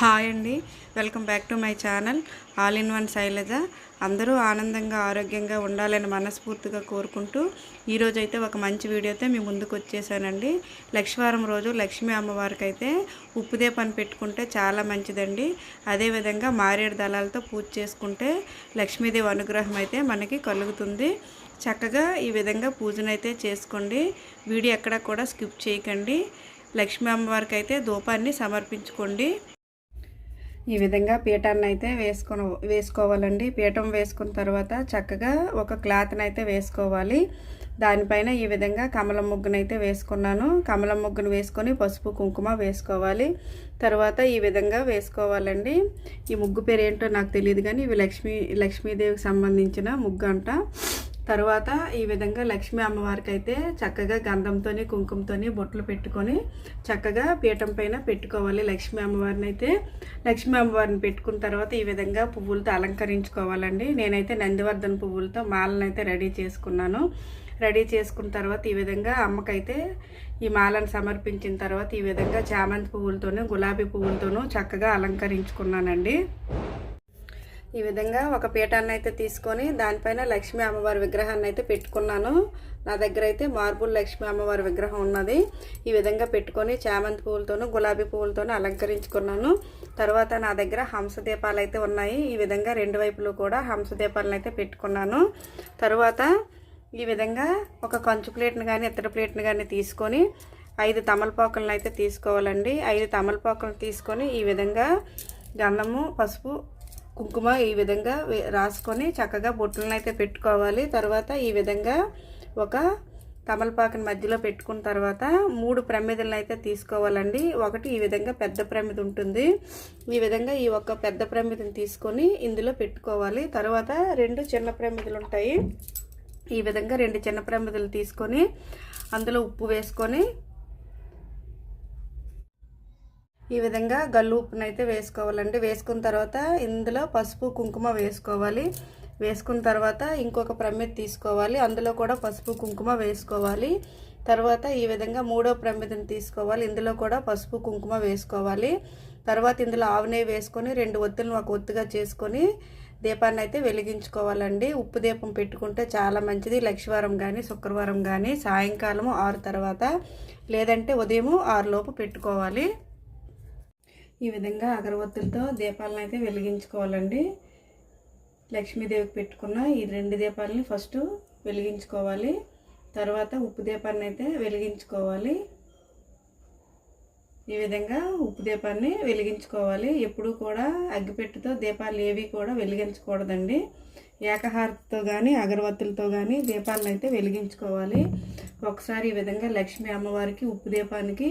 Hi అండి. Welcome back to my channel. All in one Shailaja. అందరూ ఆనందంగా ఆరోగ్యంగా ఉండాలని మనస్ఫూర్తిగా కోరుకుంటూ ఈరోజైతే ఒక మంచి వీడియోతో మీ ముందుకు వచ్చేసానండి. లక్ష్మీవారం రోజు లక్ష్మీ అమ్మవారికి అయితే ఉప్పుదే పని పెట్టుకుంటే చాలా మంచిదండి. అదేవిధంగా మారేడు దళాలతో పూజ చేసుకుంటే లక్ష్మీదేవి అనుగ్రహం అయితే మనకి కలుగుతుంది. చక్కగా ఈ విధంగా పూజనైతే చేసుకోండి. వీడియో ఎక్కడ కూడా స్కిప్ చేయకండి. లక్ష్మీ అమ్మవారికి అయితే ధూపాన్ని సమర్పించుకోండి. ఈ విధంగా పీఠాన్ని అయితే వేసుకొని వేసుకోవాలండి. పీఠం వేసుకున్న తర్వాత చక్కగా ఒక క్లాత్ని అయితే వేసుకోవాలి. దానిపైన ఈ విధంగా కమలం ముగ్గునైతే వేసుకున్నాను. కమలం ముగ్గును వేసుకొని పసుపు కుంకుమ వేసుకోవాలి. తర్వాత ఈ విధంగా వేసుకోవాలండి. ఈ ముగ్గు పేరు ఏంటో నాకు తెలియదు కానీ ఇవి లక్ష్మీ లక్ష్మీదేవికి సంబంధించిన ముగ్గు అంట తర్వాత ఈ విధంగా లక్ష్మీ అమ్మవారికి అయితే చక్కగా గంధంతోని కుంకుమతోని బొట్లు పెట్టుకొని చక్కగా పీఠం పైన పెట్టుకోవాలి లక్ష్మీ అమ్మవారిని అయితే లక్ష్మీ అమ్మవారిని పెట్టుకున్న తర్వాత ఈ విధంగా పువ్వులతో అలంకరించుకోవాలండి. నేనైతే నందివర్ధన పువ్వులతో మాలను అయితే రెడీ చేసుకున్నాను. రెడీ చేసుకున్న తర్వాత ఈ విధంగా అమ్మకైతే ఈ మాలను సమర్పించిన తర్వాత ఈ విధంగా చామంతి పువ్వులతోనూ గులాబీ పువ్వులతోనూ చక్కగా అలంకరించుకున్నానండి. ఈ విధంగా ఒక పీఠాన్ని అయితే తీసుకొని దానిపైన లక్ష్మీ అమ్మవారి విగ్రహాన్ని అయితే పెట్టుకున్నాను. నా దగ్గర అయితే మార్బుల్ లక్ష్మీ అమ్మవారి విగ్రహం ఉన్నది. ఈ విధంగా పెట్టుకొని చామంతి పువ్వులతోనూ గులాబీ పువ్వులతోనూ అలంకరించుకున్నాను. తర్వాత నా దగ్గర హంస దీపాలు అయితే ఉన్నాయి. ఈ విధంగా రెండు వైపులు కూడా హంస దీపాలను అయితే పెట్టుకున్నాను. తర్వాత ఈ విధంగా ఒక కంచు ప్లేట్ని కానీ ఇత్తడి ప్లేట్ని కానీ తీసుకొని ఐదు తమలపాకులను అయితే తీసుకోవాలండి. ఐదు తమలపాకులను తీసుకొని ఈ విధంగా గంధము పసుపు కుంకుమ ఈ విధంగా రాసుకొని చక్కగా బొట్టులను అయితే పెట్టుకోవాలి. తర్వాత ఈ విధంగా ఒక తమలపాకుని మధ్యలో పెట్టుకున్న తర్వాత మూడు ప్రమిదలను అయితే తీసుకోవాలండి. ఒకటి ఈ విధంగా పెద్ద ప్రమిద ఉంటుంది. ఈ విధంగా ఈ ఒక పెద్ద ప్రమిదని తీసుకొని ఇందులో పెట్టుకోవాలి. తర్వాత రెండు చిన్న ప్రమిదలు ఉంటాయి. ఈ విధంగా రెండు చిన్న ప్రమిదలు తీసుకొని అందులో ఉప్పు వేసుకొని ఈ విధంగా గల్లు ఉప్పును అయితే వేసుకోవాలండి. వేసుకున్న తర్వాత ఇందులో పసుపు కుంకుమ వేసుకోవాలి. వేసుకున్న తర్వాత ఇంకొక ప్రమిద తీసుకోవాలి. అందులో కూడా పసుపు కుంకుమ వేసుకోవాలి. తర్వాత ఈ విధంగా మూడో ప్రమిదని తీసుకోవాలి. ఇందులో కూడా పసుపు కుంకుమ వేసుకోవాలి. తర్వాత ఇందులో ఆవునే వేసుకొని రెండు ఒత్తులను ఒక ఒత్తుగా చేసుకొని దీపాన్ని అయితే వెలిగించుకోవాలండి. ఉప్పు దీపం పెట్టుకుంటే చాలా మంచిది. లక్షవారం కానీ శుక్రవారం కానీ సాయంకాలము ఆరు తర్వాత లేదంటే ఉదయము ఆరులోపు పెట్టుకోవాలి. ఈ విధంగా అగరవత్తులతో దీపాలను అయితే వెలిగించుకోవాలండి. లక్ష్మీదేవికి పెట్టుకున్న ఈ రెండు దీపాలని ఫస్ట్ వెలిగించుకోవాలి. తర్వాత ఉప్పు దీపాన్ని అయితే వెలిగించుకోవాలి. ఈ విధంగా ఉప్పు దీపాన్ని వెలిగించుకోవాలి. ఎప్పుడూ కూడా అగ్గిపెట్టుతో దీపాలు ఏవి కూడా వెలిగించకూడదండి. ఏకహారతితో కానీ అగరవత్తులతో కానీ దీపాలను అయితే వెలిగించుకోవాలి. ఒకసారి ఈ విధంగా లక్ష్మీ అమ్మవారికి ఉప్పు దీపానికి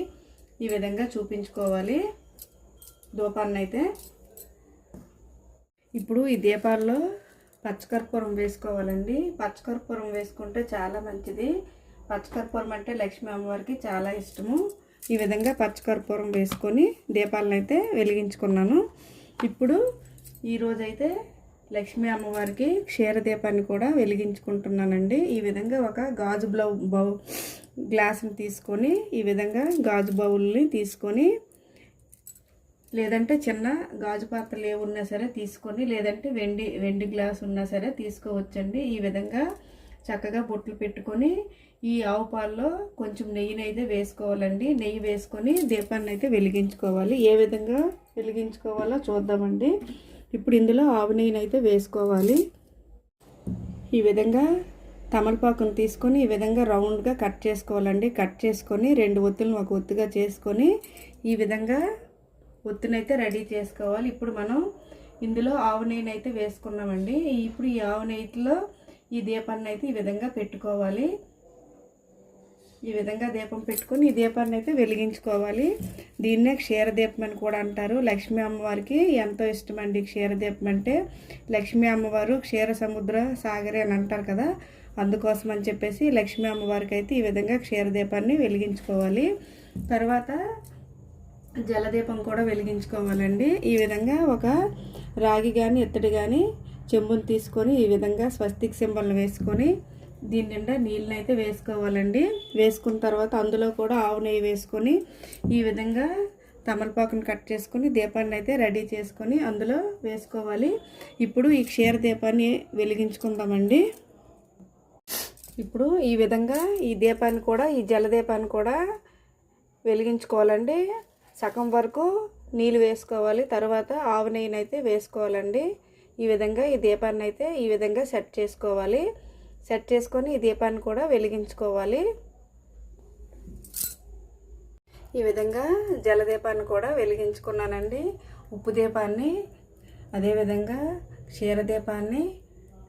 ఈ విధంగా చూపించుకోవాలి. దూపాన్ని అయితే ఇప్పుడు ఈ దీపాల్లో పచ్చకర్పూరం వేసుకోవాలండి. పచ్చకర్పూరం వేసుకుంటే చాలా మంచిది. పచ్చకర్పూరం అంటే లక్ష్మీ అమ్మవారికి చాలా ఇష్టము. ఈ విధంగా పచ్చకర్పూరం వేసుకొని దీపాలను అయితే వెలిగించుకున్నాను. ఇప్పుడు ఈరోజైతే లక్ష్మీ అమ్మవారికి క్షీర దీపాన్ని కూడా వెలిగించుకుంటున్నానండి. ఈ విధంగా ఒక గాజు బ్లౌ బౌ గ్లాసుని తీసుకొని ఈ విధంగా గాజు బౌల్ని తీసుకొని లేదంటే చిన్న గాజు పాత్రలు ఏ ఉన్నా సరే తీసుకొని లేదంటే వెండి వెండి గ్లాస్ ఉన్నా సరే తీసుకోవచ్చండి. ఈ విధంగా చక్కగా బొట్లు పెట్టుకొని ఈ ఆవు పాల్లో కొంచెం నెయ్యిని అయితే వేసుకోవాలండి. నెయ్యి వేసుకొని దీపాన్ని అయితే వెలిగించుకోవాలి. ఏ విధంగా వెలిగించుకోవాలో చూద్దామండి. ఇప్పుడు ఇందులో ఆవు నెయ్యిని అయితే వేసుకోవాలి. ఈ విధంగా తమలపాకును తీసుకొని ఈ విధంగా రౌండ్గా కట్ చేసుకోవాలండి. కట్ చేసుకొని రెండు ఒత్తులను ఒక ఒత్తుగా చేసుకొని ఈ విధంగా ఒత్తునైతే రెడీ చేసుకోవాలి. ఇప్పుడు మనం ఇందులో ఆవు నెయ్యిని అయితే వేసుకున్నామండి. ఇప్పుడు ఈ ఆవు నెయ్యిలో ఈ దీపాన్ని అయితే ఈ విధంగా పెట్టుకోవాలి. ఈ విధంగా దీపం పెట్టుకొని ఈ దీపాన్ని అయితే వెలిగించుకోవాలి. దీన్నే క్షీరదీపం అని కూడా అంటారు. లక్ష్మీ అమ్మవారికి ఎంతో ఇష్టం అండి క్షీరదీపం అంటే. లక్ష్మీ అమ్మవారు క్షీర సముద్ర సాగరి అని అంటారు కదా. అందుకోసం అని చెప్పేసి లక్ష్మీ అమ్మవారికి అయితే ఈ విధంగా క్షీరదీపాన్ని వెలిగించుకోవాలి. తర్వాత జలదీపం కూడా వెలిగించుకోవాలండి. ఈ విధంగా ఒక రాగి కానీ ఎత్తడి కానీ చెంబుని తీసుకొని ఈ విధంగా స్వస్తిక్ సింబల్ని వేసుకొని దీని నిండా నీళ్ళని అయితే వేసుకోవాలండి. వేసుకున్న తర్వాత అందులో కూడా ఆవు నెయ్యి వేసుకొని ఈ విధంగా తమలపాకును కట్ చేసుకొని దీపాన్ని అయితే రెడీ చేసుకొని అందులో వేసుకోవాలి. ఇప్పుడు ఈ క్షీర దీపాన్ని వెలిగించుకుందామండి. ఇప్పుడు ఈ విధంగా ఈ దీపాన్ని కూడా ఈ జలదీపాన్ని కూడా వెలిగించుకోవాలండి. సగం వరకు నీళ్ళు వేసుకోవాలి. తర్వాత ఆవు నెయ్యిని అయితే వేసుకోవాలండి. ఈ విధంగా ఈ దీపాన్ని అయితే ఈ విధంగా సెట్ చేసుకోవాలి. సెట్ చేసుకొని ఈ దీపాన్ని కూడా వెలిగించుకోవాలి. ఈ విధంగా జలదీపాన్ని కూడా వెలిగించుకున్నానండి. ఉప్పు దీపాన్ని అదేవిధంగా క్షీరదీపాన్ని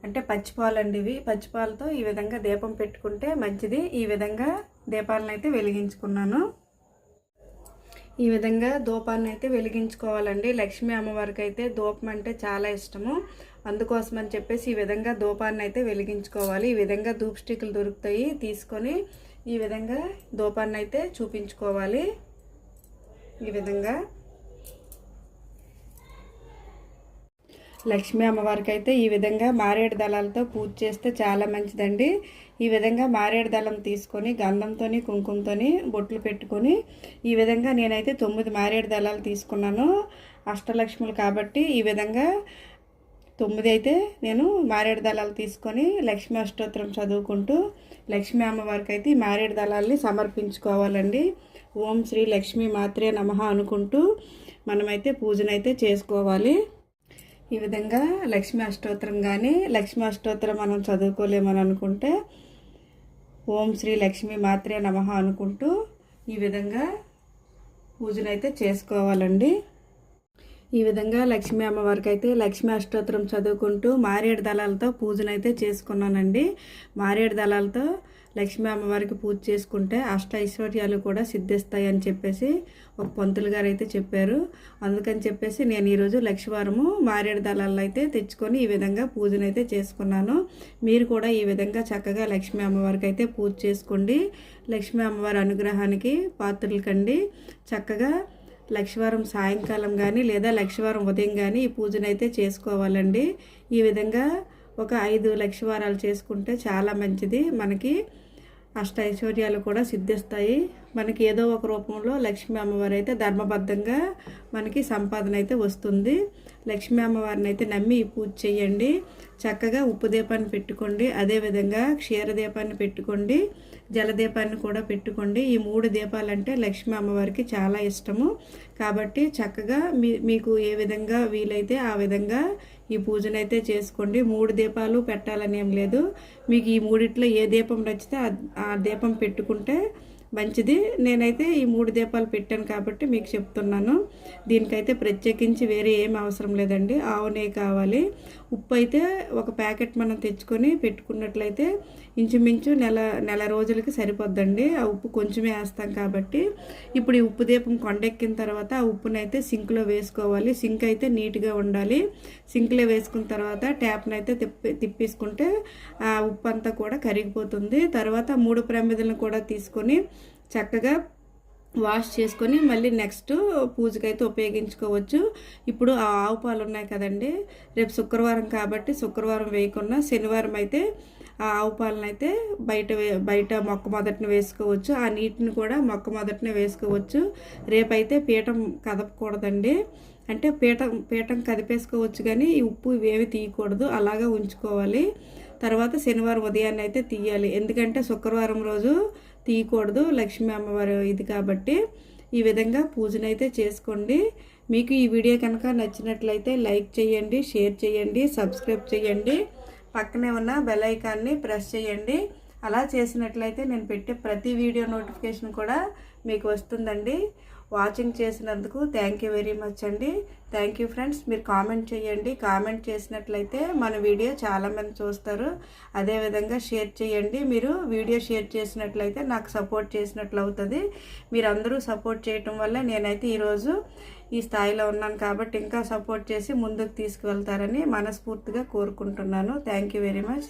అంటే పచ్చిపాలండి ఇవి. పచ్చిపాలతో ఈ విధంగా దీపం పెట్టుకుంటే మంచిది. ఈ విధంగా దీపాలను అయితే వెలిగించుకున్నాను. ఈ విధంగా ధూపాన్ని అయితే వెలిగించుకోవాలండి. లక్ష్మీ అమ్మవారికి అయితే ధూపం అంటే చాలా ఇష్టము. అందుకోసం అని చెప్పేసి ఈ విధంగా ధూపాన్ని అయితే వెలిగించుకోవాలి. ఈ విధంగా ధూప్ స్టిక్లు దొరుకుతాయి. తీసుకొని ఈ విధంగా ధూపాన్ని అయితే చూపించుకోవాలి. ఈ విధంగా లక్ష్మీ అమ్మవారికి అయితే ఈ విధంగా మారేడు దళాలతో పూజ చేస్తే చాలా మంచిదండి. ఈ విధంగా మారేడు దళం తీసుకొని గంధంతో కుంకుమతో బొట్లు పెట్టుకొని ఈ విధంగా నేనైతే తొమ్మిది మారేడు దళాలు తీసుకున్నాను. అష్టలక్ష్ములు కాబట్టి ఈ విధంగా తొమ్మిది అయితే నేను మారేడు దళాలు తీసుకొని లక్ష్మీ అష్టోత్తరం చదువుకుంటూ లక్ష్మీ అమ్మవారికి అయితే ఈ మారేడు దళాలని సమర్పించుకోవాలండి. ఓం శ్రీ లక్ష్మీ మాత్రే నమ అనుకుంటూ మనమైతే పూజనైతే చేసుకోవాలి. ఈ విధంగా లక్ష్మీ అష్టోత్తరం కానీ లక్ష్మీ అష్టోత్తరం మనం చదువుకోలేమని అనుకుంటే ఓం శ్రీ లక్ష్మీ మాత్రే నమ అనుకుంటూ ఈ విధంగా పూజనైతే చేసుకోవాలండి. ఈ విధంగా లక్ష్మీ అమ్మవారికి అయితే లక్ష్మీ అష్టోత్తరం చదువుకుంటూ మారేడు దళాలతో పూజనైతే చేసుకున్నానండి. మారేడు దళాలతో లక్ష్మీ అమ్మవారికి పూజ చేసుకుంటే అష్ట ఐశ్వర్యాలు కూడా సిద్ధిస్తాయి అని చెప్పేసి ఒక పంతులు గారు అయితే చెప్పారు. అందుకని చెప్పేసి నేను ఈరోజు లక్ష్మీవారము మారేడు దళాల్లో అయితే తెచ్చుకొని ఈ విధంగా పూజనైతే చేసుకున్నాను. మీరు కూడా ఈ విధంగా చక్కగా లక్ష్మీ అమ్మవారికి అయితే పూజ చేసుకోండి. లక్ష్మీ అమ్మవారి అనుగ్రహానికి పాత్రలు కండి. చక్కగా లక్షవారం సాయంకాలం కానీ లేదా లక్షవారం ఉదయం కానీ ఈ పూజనైతే చేసుకోవాలండి. ఈ విధంగా ఒక ఐదు లక్షవారాలు చేసుకుంటే చాలా మంచిది. మనకి అష్ట ఐశ్వర్యాలు కూడా సిద్ధిస్తాయి. మనకి ఏదో ఒక రూపంలో లక్ష్మీ అమ్మవారు అయితే ధర్మబద్ధంగా మనకి సంపాదన అయితే వస్తుంది. లక్ష్మీ అమ్మవారిని అయితే నమ్మి పూజ చేయండి. చక్కగా ఉప్పు దీపాన్ని పెట్టుకోండి. అదేవిధంగా క్షీరదీపాన్ని పెట్టుకోండి. జలదీపాన్ని కూడా పెట్టుకోండి. ఈ మూడు దీపాలంటే లక్ష్మీ అమ్మవారికి చాలా ఇష్టము. కాబట్టి చక్కగా మీ మీకు ఏ విధంగా వీలైతే ఆ విధంగా ఈ పూజనైతే చేసుకోండి. మూడు దీపాలు పెట్టాలని ఏం లేదు. మీకు ఈ మూడిట్లో ఏ దీపం నచ్చితే ఆ దీపం పెట్టుకుంటే మంచిది. నేనైతే ఈ మూడు దీపాలు పెట్టాను కాబట్టి మీకు చెప్తున్నాను. దీనికైతే ప్రత్యేకించి వేరే ఏం అవసరం లేదండి. ఆవు నెయ్యి కావాలి. ఉప్పు అయితే ఒక ప్యాకెట్ మనం తెచ్చుకొని పెట్టుకున్నట్లయితే ఇంచుమించు నెల నెల రోజులకి సరిపోద్దండి. ఆ ఉప్పు కొంచెమే వేస్తాం కాబట్టి. ఇప్పుడు ఈ ఉప్పు దీపం కొండెక్కిన తర్వాత ఆ ఉప్పునైతే సింక్లో వేసుకోవాలి. సింక్ అయితే నీట్గా ఉండాలి. సింక్లో వేసుకున్న తర్వాత ట్యాప్ని అయితే తిప్పి తిప్పేసుకుంటే ఆ ఉప్పు అంతా కూడా కరిగిపోతుంది. తర్వాత మూడు ప్రమిదలను కూడా తీసుకొని చక్కగా వాష్ చేసుకొని మళ్ళీ నెక్స్ట్ పూజకైతే ఉపయోగించుకోవచ్చు. ఇప్పుడు ఆ ఆవు పాలు ఉన్నాయి కదండి. రేపు శుక్రవారం కాబట్టి శుక్రవారం వేయకుండా శనివారం అయితే ఆ ఆవు పాలను అయితే బయట బయట మొక్క మొదటిని వేసుకోవచ్చు. ఆ నీటిని కూడా మొక్క మొదటిని వేసుకోవచ్చు. రేపైతే పీఠం కదపకూడదండి. అంటే పీఠం పీఠం కదిపేసుకోవచ్చు కానీ ఈ ఉప్పు ఇవేవి తీయకూడదు. అలాగా ఉంచుకోవాలి. తర్వాత శనివారం ఉదయాన్నే అయితే తీయాలి. ఎందుకంటే శుక్రవారం రోజు తీయకూడదు. లక్ష్మీ అమ్మవారు ఇది కాబట్టి ఈ విధంగా పూజనైతే చేసుకోండి. మీకు ఈ వీడియో కనుక నచ్చినట్లయితే లైక్ చేయండి షేర్ చేయండి సబ్స్క్రైబ్ చేయండి. పక్కనే ఉన్న బెల్ ఐకాన్ని ప్రెస్ చేయండి. అలా చేసినట్లయితే నేను పెట్టే ప్రతి వీడియో నోటిఫికేషన్ కూడా మీకు వస్తుందండి. వాచింగ్ చేసినందుకు థ్యాంక్ యూ వెరీ మచ్ అండి. థ్యాంక్ యూ ఫ్రెండ్స్ మీరు కామెంట్ చేయండి. కామెంట్ చేసినట్లయితే మన వీడియో చాలామంది చూస్తారు. అదేవిధంగా షేర్ చేయండి. మీరు వీడియో షేర్ చేసినట్లయితే నాకు సపోర్ట్ చేసినట్లు అవుతుంది. మీరందరూ సపోర్ట్ చేయటం వల్ల నేనైతే ఈరోజు ఈ స్థాయిలో ఉన్నాను కాబట్టి ఇంకా సపోర్ట్ చేసి ముందుకు తీసుకువెళ్తారని మనస్ఫూర్తిగా కోరుకుంటున్నాను. Thank you very much